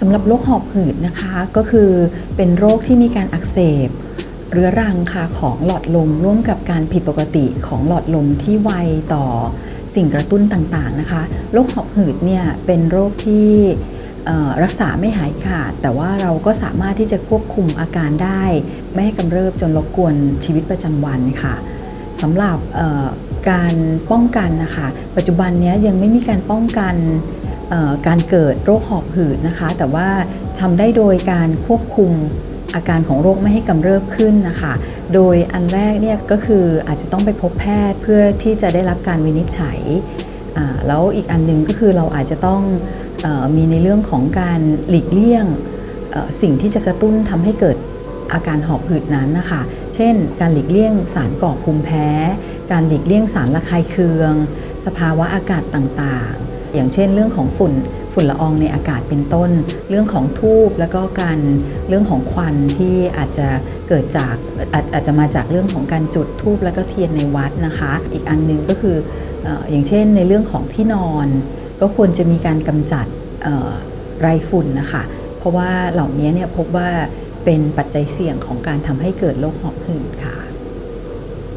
สำหรับโรคหอบหืดนะคะ ก็คือเป็นโรคที่มีการอักเสบ เรื้อรังค่ะของหลอดลมร่วมกับการผิดปกติของหลอดลมที่ไวต่อสิ่งกระตุ้นต่างๆนะคะ โรคหอบหืดเนี่ยเป็นโรคที่รักษาไม่หายขาด แต่ว่าเราก็สามารถที่จะควบคุมอาการได้ ไม่ให้กำเริบจนรบกวนชีวิตประจำวันค่ะสำหรับการป้องกันนะคะ ปัจจุบันนี้ยังไม่มีการป้องกัน การเกิดโรคหอบหืดนะคะ แต่ว่าทำได้โดยการควบคุมอาการของโรคไม่ให้กำเริบขึ้นนะคะ โดยอันแรกเนี่ยก็คืออาจจะต้องไปพบแพทย์เพื่อที่จะได้รับการวินิจฉัย แล้วอีกอันหนึงก็คือเราอาจจะต้องอมีในเรื่องของการหลีกเลี่ยงสิ่งที่จะกระตุ้นทำให้เกิดอาการหอบหืดนั้นนะคะ เช่น การหลีกเลี่ยงสารก่อภูมิแพ้ การหลีกเลี่ยงสารระคายเคือง สภาวะอากาศต่างๆ อย่างเช่น เรื่องของฝุ่นฝุ่นละอองในอากาศเป็นต้น เรื่องของทูบแล้วก็การเรื่องของควันที่อาจจะเกิดจากอาจอาจจะมาจากเรื่องของการจุดทูบแล้วก็เทียนในวัดนะคะ อีกอันหนึงก็คืออย่างเช่นในเรื่องของที่นอน ก็ควรจะมีการกำจัดไรฝุ่นนะคะเพราะว่าเหล่านี้เนี่ยพบว่าเป็นปัจจัยเสี่ยงของการทำให้เกิดโรคหอบหืดค่ะ